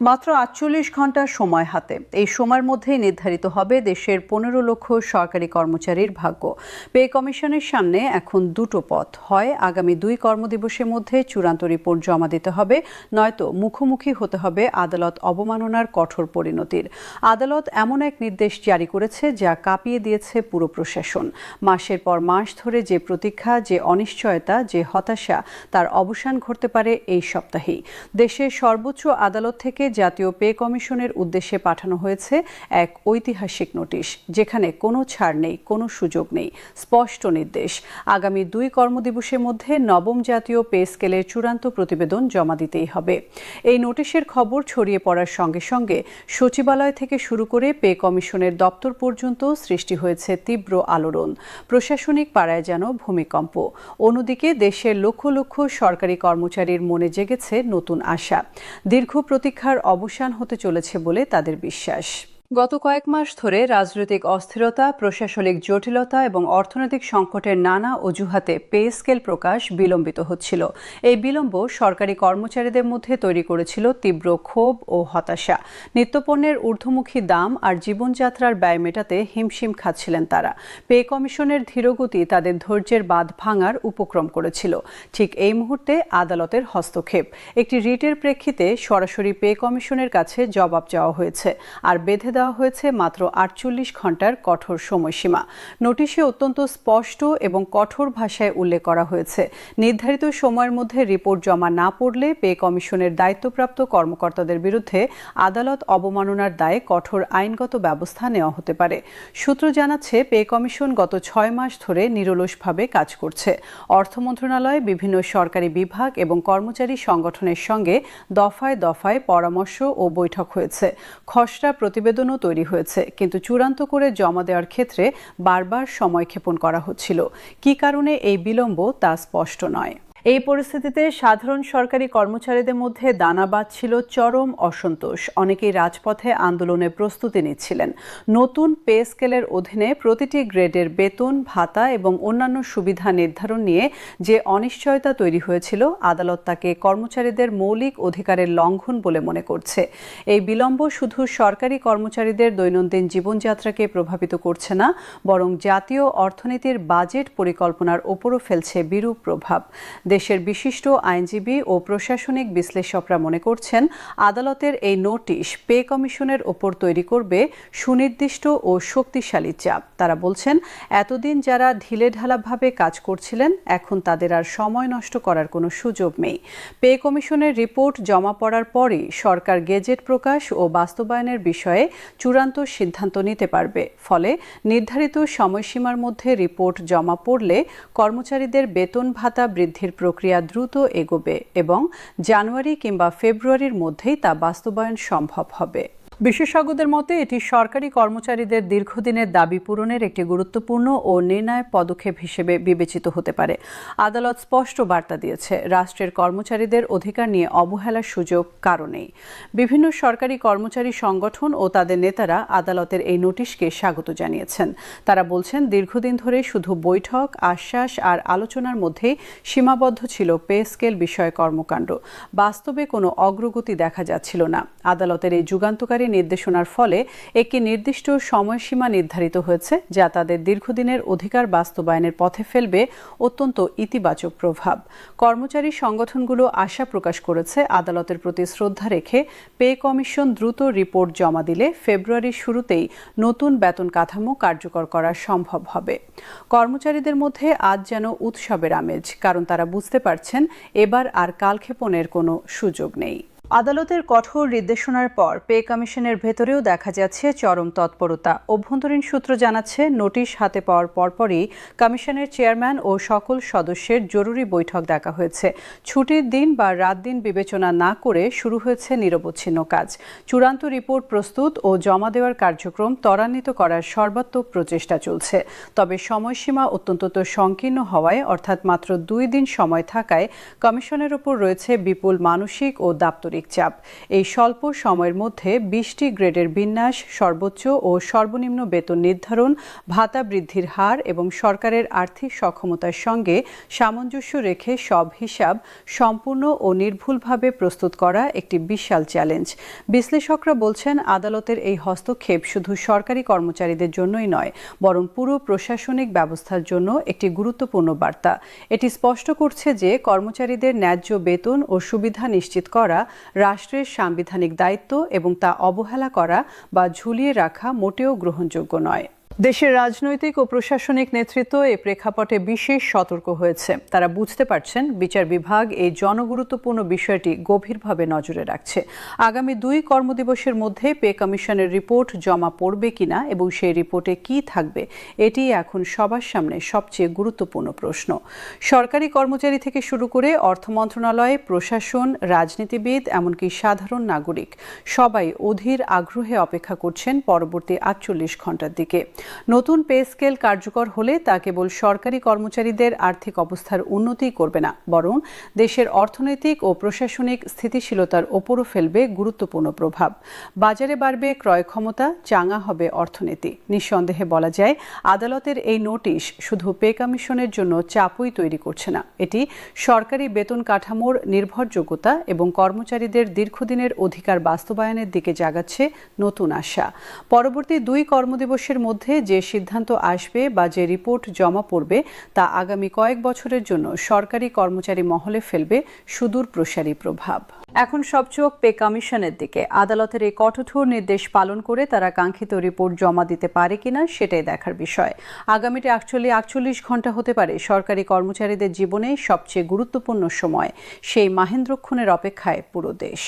মাত্র আটচল্লিশ ঘণ্টা সময় হাতে। এই সময়ের মধ্যেই নির্ধারিত হবে দেশের পনেরো লক্ষ সরকারি কর্মচারীর ভাগ্য। পে কমিশনের সামনে এখন দুটো পথ। হয়, আগামী দুই কর্মদিবসের মধ্যে চূড়ান্ত রিপোর্ট জমা দিতে হবে, নয়তো মুখোমুখি হতে হবে আদালত অবমাননার কঠোর পরিণতির। আদালত এমন এক নির্দেশ জারি করেছে যা কাঁপিয়ে দিয়েছে পুরো প্রশাসন। মাসের পর মাস ধরে যে প্রতীক্ষা, যে অনিশ্চয়তা, যে হতাশা, তার অবসান ঘটতে পারে এই সপ্তাহেই। দেশের সর্বোচ্চ আদালত থেকে জাতীয় পে কমিশনের উদ্দেশ্যে পাঠানো হয়েছে এক ঐতিহাসিক নোটিশ, যেখানে কোনো ছাড় নেই, কোনো সুযোগ নেই। স্পষ্ট নির্দেশ, আগামী দুই কর্মদিবসের মধ্যে নবম জাতীয় পে স্কেলের চূড়ান্ত প্রতিবেদন জমা দিতেই হবে। এই নোটিশের খবর ছড়িয়ে পড়ার সঙ্গে সঙ্গে সচিবালয় থেকে শুরু করে পে কমিশনের দপ্তর পর্যন্ত সৃষ্টি হয়েছে তীব্র আলোড়ন। প্রশাসনিক পাড়ায় যেন ভূমিকম্প। অন্যদিকে দেশের লক্ষ লক্ষ সরকারি কর্মচারীর মনে জেগেছে নতুন আশা। দীর্ঘ প্রতীক্ষার অবসান হতে চলেছে বলে তাদের বিশ্বাস। গত কয়েক মাস ধরে রাজনৈতিক অস্থিরতা, প্রশাসনিক জটিলতা এবং অর্থনৈতিক সংকটের নানা অজুহাতে পে স্কেল প্রকাশ বিলম্বিত হচ্ছিল। এই বিলম্ব সরকারি কর্মচারীদের মধ্যে তৈরি করেছিল তীব্র ক্ষোভ ও হতাশা। নিত্যপণ্যের ঊর্ধ্বমুখী দাম আর জীবনযাত্রার ব্যয় মেটাতে হিমশিম খাচ্ছিলেন তারা। পে কমিশনের ধীরগতি তাদের ধৈর্যের বাঁধ ভাঙার উপক্রম করেছিল। ঠিক এই মুহূর্তে আদালতের হস্তক্ষেপ। একটি রিটের প্রেক্ষিতে সরাসরি পে কমিশনের কাছে জবাব চাওয়া হয়েছে। আর বেঁধে দেওয়া হয়েছে মাত্র আটচল্লিশ ঘণ্টার কঠোর সময়সীমা। নোটিশে অত্যন্ত স্পষ্ট এবং কঠোর ভাষায় উল্লেখ করা হয়েছে। নির্ধারিত সময়ের মধ্যে রিপোর্ট জমা না পড়লে পে কমিশনের দায়িত্বপ্রাপ্ত কর্মকর্তাদের বিরুদ্ধে আদালত অবমাননার দায়ে কঠোর আইনগত ব্যবস্থা নেওয়া হতে পারে। সূত্র জানাচ্ছে, পে কমিশন গত ছয় মাস ধরে নিরলসভাবে কাজ করছে। অর্থ মন্ত্রণালয়, বিভিন্ন সরকারি বিভাগ এবং কর্মচারী সংগঠনের সঙ্গে দফায় দফায় পরামর্শ ও বৈঠক হয়েছে। খসড়া প্রতিবেদন প্রতিবেদনও তৈরি হয়েছে, কিন্তু চূড়ান্ত করে জমা দেওয়ার ক্ষেত্রে বারবার সময় ক্ষেপণ করা হচ্ছিল। কি কারণে এই বিলম্ব তা স্পষ্ট নয়। এই পরিস্থিতিতে সাধারণ সরকারি কর্মচারীদের মধ্যে দানা বাঁধছিল চরম অসন্তোষ। অনেকেই রাজপথে আন্দোলনের প্রস্তুতি নিচ্ছিলেন। নতুন পে স্কেলের অধীনে প্রতিটি গ্রেডের বেতন, ভাতা এবং অন্যান্য সুবিধা নির্ধারণ নিয়ে যে অনিশ্চয়তা তৈরি হয়েছিল, আদালত তাকে কর্মচারীদের মৌলিক অধিকারের লঙ্ঘন বলে মনে করছে। এই বিলম্ব শুধু সরকারি কর্মচারীদের দৈনন্দিন জীবনযাত্রাকে প্রভাবিত করছে না, বরং জাতীয় অর্থনীতির বাজেট পরিকল্পনার ওপরও ফেলছে বিরূপ প্রভাব। দেশের বিশিষ্ট আইনজীবী ও প্রশাসনিক বিশ্লেষকরা মনে করছেন, আদালতের এই নোটিশ পে কমিশনের ওপর তৈরি করবে সুনির্দিষ্ট ও শক্তিশালী চাপ। তারা বলছেন, এতদিন যারা ঢিলেঢালাভাবে কাজ করছিলেন, এখন তাদের আর সময় নষ্ট করার কোনো সুযোগ নেই। পে কমিশনের রিপোর্ট জমা পড়ার পরই সরকার গেজেট প্রকাশ ও বাস্তবায়নের বিষয়ে চূড়ান্ত সিদ্ধান্ত নিতে পারবে। ফলে নির্ধারিত সময়সীমার মধ্যে রিপোর্ট জমা পড়লে কর্মচারীদের বেতন ভাতা বৃদ্ধির প্রক্রিয়া দ্রুত এগোবে এবং জানুয়ারি কিংবা ফেব্রুয়ারির মধ্যেই তা বাস্তবায়ন সম্ভব হবে। বিশেষজ্ঞদের মতে, এটি সরকারি কর্মচারীদের দীর্ঘদিনের দাবি পূরণের একটি গুরুত্বপূর্ণ ও নির্ণায়ক পদক্ষেপ হিসেবে বিবেচিত হতে পারে। আদালত স্পষ্ট বার্তা দিয়েছে, রাষ্ট্রের কর্মচারীদের অধিকার নিয়ে অবহেলার সুযোগ কারণেই বিভিন্ন সরকারি কর্মচারী সংগঠন ও তাদের নেতারা আদালতের এই নোটিশকে স্বাগত জানিয়েছেন। তারা বলছেন, দীর্ঘদিন ধরে শুধু বৈঠক, আশ্বাস আর আলোচনার মধ্যেই সীমাবদ্ধ ছিল পে স্কেল বিষয়ে কর্মকাণ্ড। বাস্তবে কোনো অগ্রগতি দেখা যাচ্ছিল না। আদালতের এই যুগান্তকারী নির্দেশনার ফলে একটি নির্দিষ্ট সময়সীমা নির্ধারিত হয়েছে যা তাদের দীর্ঘদিনের অধিকার বাস্তবায়নের পথে ফেলবে অত্যন্ত ইতিবাচক প্রভাব। কর্মচারী সংগঠনগুলো আশা প্রকাশ করেছে, আদালতের প্রতি শ্রদ্ধা রেখে পে কমিশন দ্রুত রিপোর্ট জমা দিলে ফেব্রুয়ারির শুরুতেই নতুন বেতন কাঠামো কার্যকর করা সম্ভব হবে। কর্মচারীদের মধ্যে আজ যেন উৎসবের আমেজ, কারণ তারা বুঝতে পারছেন এবার আর কালক্ষেপণের কোনো সুযোগ নেই। আদালতের কঠোর নির্দেশনার পর পে কমিশনের ভেতরেও দেখা যাচ্ছে চরম তৎপরতা। অভ্যন্তরীণ সূত্র জানাচ্ছে, নোটিশ হাতে পাওয়ার পরপরই কমিশনের চেয়ারম্যান ও সকল সদস্যের জরুরি বৈঠক ডাকা হয়েছে। ছুটির দিন বা রাত দিন বিবেচনা না করে শুরু হয়েছে নিরবচ্ছিন্ন কাজ। চূড়ান্ত রিপোর্ট প্রস্তুত ও জমা দেওয়ার কার্যক্রম ত্বরান্বিত করার সর্বাত্মক প্রচেষ্টা চলছে। তবে সময়সীমা অত্যন্ত সংকীর্ণ হওয়ায়, অর্থাৎ মাত্র দুই দিন সময় থাকায় কমিশনের ওপর রয়েছে বিপুল মানসিক ও দাপ্তরিক সামগ্রিক চাপ। এই স্বল্প সময়ের মধ্যে বিশটি গ্রেডের বিন্যাস, সর্বোচ্চ ও সর্বনিম্ন বেতন নির্ধারণ, ভাতা বৃদ্ধির হার এবং সরকারের আর্থিক সক্ষমতার সঙ্গে সামঞ্জস্য রেখে সব হিসাব সম্পূর্ণ ও নির্ভুলভাবে প্রস্তুত করা একটি বিশাল চ্যালেঞ্জ। বিশ্লেষকরা বলছেন, আদালতের এই হস্তক্ষেপ শুধু সরকারি কর্মচারীদের জন্যই নয়, বরং পুরো প্রশাসনিক ব্যবস্থার জন্য একটি গুরুত্বপূর্ণ বার্তা। এটি স্পষ্ট করছে যে কর্মচারীদের ন্যায্য বেতন ও সুবিধা নিশ্চিত করা রাষ্ট্রের সাংবিধানিক দায়িত্ব এবং তা অবহেলা করা বা ঝুলিয়ে রাখা মোটেও গ্রহণযোগ্য নয়। দেশের রাজনৈতিক ও প্রশাসনিক নেতৃত্ব এ প্রেক্ষাপটে বিশেষ সতর্ক হয়েছে। তারা বুঝতে পারছেন বিচার বিভাগ এই জনগুরুত্বপূর্ণ বিষয়টি গভীরভাবে নজরে রাখছে। আগামী দুই কর্মদিবসের মধ্যে পে কমিশনের রিপোর্ট জমা পড়বে কিনা এবং সেই রিপোর্টে কি থাকবে, এটি এখন সবার সামনে সবচেয়ে গুরুত্বপূর্ণ প্রশ্ন। সরকারি কর্মচারী থেকে শুরু করে অর্থ মন্ত্রণালয়, প্রশাসন, রাজনীতিবিদ, এমনকি সাধারণ নাগরিক সবাই অধীর আগ্রহে অপেক্ষা করছেন পরবর্তী আটচল্লিশ ঘণ্টার দিকে। নতুন পে স্কেল কার্যকর হলে তা কেবল সরকারি কর্মচারীদের আর্থিক অবস্থার উন্নতি করবে না, বরং দেশের অর্থনৈতিক ও প্রশাসনিক স্থিতিশীলতার ওপরও ফেলবে গুরুত্বপূর্ণ প্রভাব। বাজারে বাড়বে ক্রয় ক্ষমতা, চাঙা হবে অর্থনীতি। নিঃসন্দেহে বলা যায়, আদালতের এই নোটিশ শুধু পে কমিশনের জন্য চাপই তৈরি করছে না। এটি সরকারি বেতন কাঠামোর নির্ভরযোগ্যতা এবং কর্মচারীদের দীর্ঘদিনের অধিকার বাস্তবায়নের দিকে জাগাচ্ছে নতুন আশা। পরবর্তী দুই কর্মদিবসের মধ্যে যে সিদ্ধান্ত আসবে বা যে রিপোর্ট জমা পড়বে তা আগামী কয়েক বছরের জন্য সরকারি কর্মচারী মহলে ফেলবে সুদূর প্রসারী প্রভাব। এখন সব চোখ পে কমিশনের দিকে। আদালতের এই কঠোর নির্দেশ পালন করে তারা কাঙ্ক্ষিত রিপোর্ট জমা দিতে পারে কিনা সেটাই দেখার বিষয়। আগামীটি অ্যাকচুয়ালি আটচল্লিশ ঘণ্টা হতে পারে সরকারি কর্মচারীদের জীবনে সবচেয়ে গুরুত্বপূর্ণ সময়। সেই মাহেন্দ্রক্ষণের অপেক্ষায় পুরো দেশ।